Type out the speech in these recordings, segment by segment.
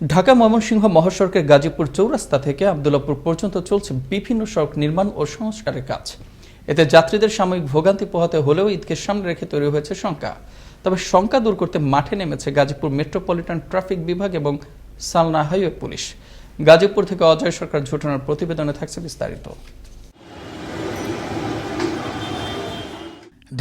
ঢাকা ময়মনসিংহ মহাসড়কের গাজীপুর চৌরাস্তা থেকে আবদুল্লাপুর পর্যন্ত চলছে বিভিন্ন সড়ক নির্মাণ ও সংস্কারের কাজ। এতে যাত্রীদের সাময়িক ভোগান্তি পোহাতে হলেও ঈদকে সামনে রেখে তৈরি হয়েছে শঙ্কা। তবে শঙ্কা দূর করতে মাঠে নেমেছে গাজীপুর মেট্রোপলিটন ট্রাফিক বিভাগ এবং সালনা হাইওয়ে পুলিশ। গাজীপুর থেকে অজয় সরকার ঝুটানোর প্রতিবেদনে থাকছে বিস্তারিত।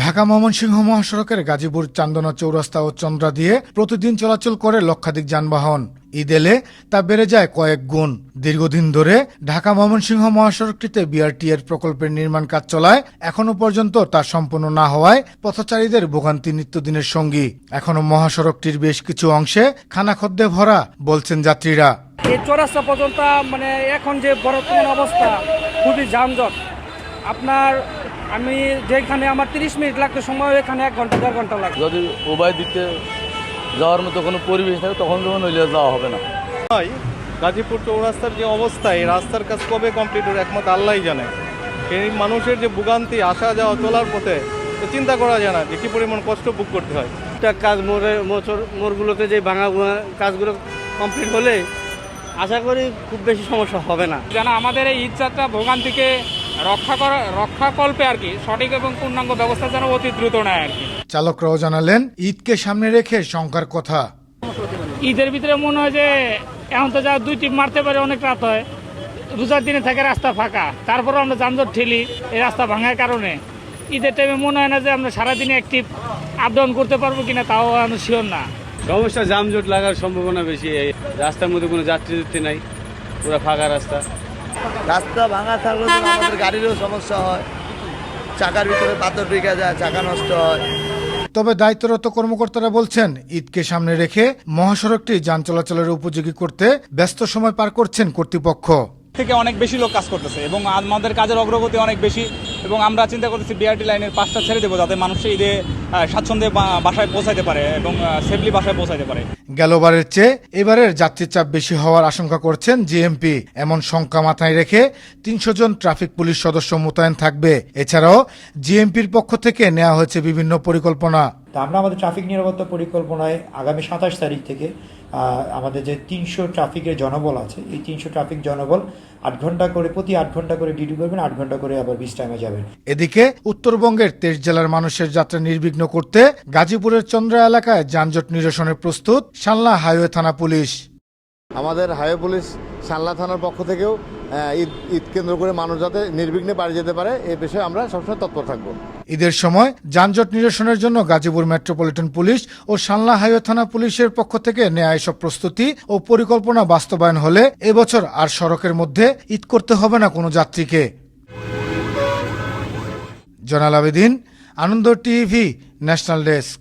ঢাকা ময়মনসিংহ মহাসড়কের গাজীপুর চান্দনা চৌরাস্তা ও চন্দ্রা দিয়ে প্রতিদিন চলাচল করে লক্ষাধিক যানবাহন। ঈদ এলে তা বেড়ে যায় কয়েক গুণ। দীর্ঘদিন ধরে ঢাকা ময়মনসিংহ মহাসড়কটিতে বিআরটি এর প্রকল্পের নির্মাণ কাজ চলায় এখনও পর্যন্ত তা সম্পন্ন না হওয়ায় পথচারীদের ভোগান্তি নিত্যদিনের সঙ্গী। এখনও মহাসড়কটির বেশ কিছু অংশে খানাখদ্দে ভরা বলছেন যাত্রীরা। এই চৌরাস্তা পর্যন্ত মানে এখন যে বর্তমান অবস্থা খুবই যানজট। আপনার আমি যেখানে আমার তিরিশ মিনিট লাগতো সময় এখানে এক ঘণ্টা দেড় ঘণ্টা লাগে যদি উভয় দিতে যাওয়ার মতো কোনো পরিবেশ থাকে তখন যখন হইলে যাওয়া হবে না। হয় গাজীপুর চৌরাস্তার যে অবস্থা এই রাস্তার কাজ কবে কমপ্লিট হবে একমাত্র আল্লাহই জানে। এই মানুষের যে ভোগান্তি আসা যাওয়া চলার পথে তো চিন্তা করা যায় না যে কী পরিমাণ কষ্ট ভোগ করতে হয়। টুকটাক কাজ মোড়ে মোচর মোড়গুলোতে যে ভাঙা ভুঙা কাজগুলো কমপ্লিট হলে আশা করি খুব বেশি সমস্যা হবে না। যেন আমাদের এই ঈদযাত্রা ভোগান্তিকে রক্ষা করা রক্ষাকল্পে আর কি সঠিক এবং পূর্ণাঙ্গ ব্যবস্থা যেন অতি দ্রুত নেয় আর কি। চালকরাও জানালেন ঈদকে সামনে রেখে শঙ্কার কথা। ঈদের ভিতরে মনে হয় যে এখন তো যা দুই টিপ মারতে পারে অনেক রাত হয়। রোজার দিনে থাকে রাস্তা ফাঁকা তারপরে আমরা যানজট ঠেলি এই রাস্তা ভাঙার কারণে। ঈদের টাইমে মনে হয় না যে আমরা সারাদিনে একটি আপ ডাউন করতে পারব কিনা তাও আমি শিওর না। সমস্যা যানজট লাগার সম্ভাবনা বেশি এই রাস্তার মধ্যে কোনো যাত্রী যাত্রী নাই পুরো ফাঁকা রাস্তা। রাস্তা ভাঙা থাকলে তো আমাদের গাড়িরও সমস্যা হয়। চাকার ভিতরে পাথর ঢুকে যায় চাকা নষ্ট হয়। তবে দায়িত্বরত কর্মকর্তারা বলছেন ঈদকে সামনে রেখে মহাসড়কটি যান চলাচলের উপযোগী করতে ব্যস্ত সময় পার করছেন কর্তৃপক্ষ। থেকে অনেক বেশি লোক কাজ করতেছে এবং আমাদের কাজের অগ্রগতি অনেক বেশি। এবং আমরা চিন্তা করতেছি বিআরটি লাইনের পাঁচটা ছেড়ে দেবো যাতে মানুষ ঈদে স্বাচ্ছন্দ্যে বাসায় পৌঁছাতে পারে এবং সেফলি বাসায় পৌঁছাতে পারে। গেলবারের চেয়ে এবারের যাত্রীর চাপ বেশি হওয়ার আশঙ্কা করছেন জিএমপি এমন সংখ্যা মাথায় রেখে তিনশো জন ট্রাফিক পুলিশ সদস্য মোতায়েন থাকবে। এছাড়াও জিএমপির পক্ষ থেকে নেওয়া হয়েছে বিভিন্ন পরিকল্পনা। তা আমরা আমাদের ট্রাফিক নিরাপত্তা পরিকল্পনায় আগামী সাতাশ তারিখ থেকে আমাদের যে তিনশো ট্রাফিকের জনবল আছে এই তিনশো ট্রাফিক জনবল আট ঘণ্টা করে প্রতি আট ঘণ্টা করে ডিউটি করবেন আট ঘণ্টা করে আবার বিশ টাইমে যাবেন। এদিকে উত্তরবঙ্গের তেইশ জেলার মানুষের যাত্রা নির্বিঘ্ন করতে গাজীপুরের চন্দ্রা এলাকায় যানজট নিরসনে প্রস্তুত সালনা হাইওয়ে থানা পুলিশ। আমাদের হাইওয়ে পুলিশ সাল্লা থানার পক্ষ থেকেও ঈদ ঈদ কেন্দ্র করে মানুষ যাতে নির্বিঘ্নে বাড়ি যেতে পারে, এ বিষয়ে আমরা সবসময় তৎপর থাকব। ঈদের সময় যানজট নিরসনের জন্য গাজীপুর মেট্রোপলিটন পুলিশ ও সালনা হাইওয়ে থানা পুলিশের পক্ষ থেকে নেওয়া এসব প্রস্তুতি ও পরিকল্পনা বাস্তবায়ন হলে এবছর আর সড়কের মধ্যে ঈদ করতে হবে না কোনো যাত্রীকে। Zainal Abedin, Ananda TV, national desk.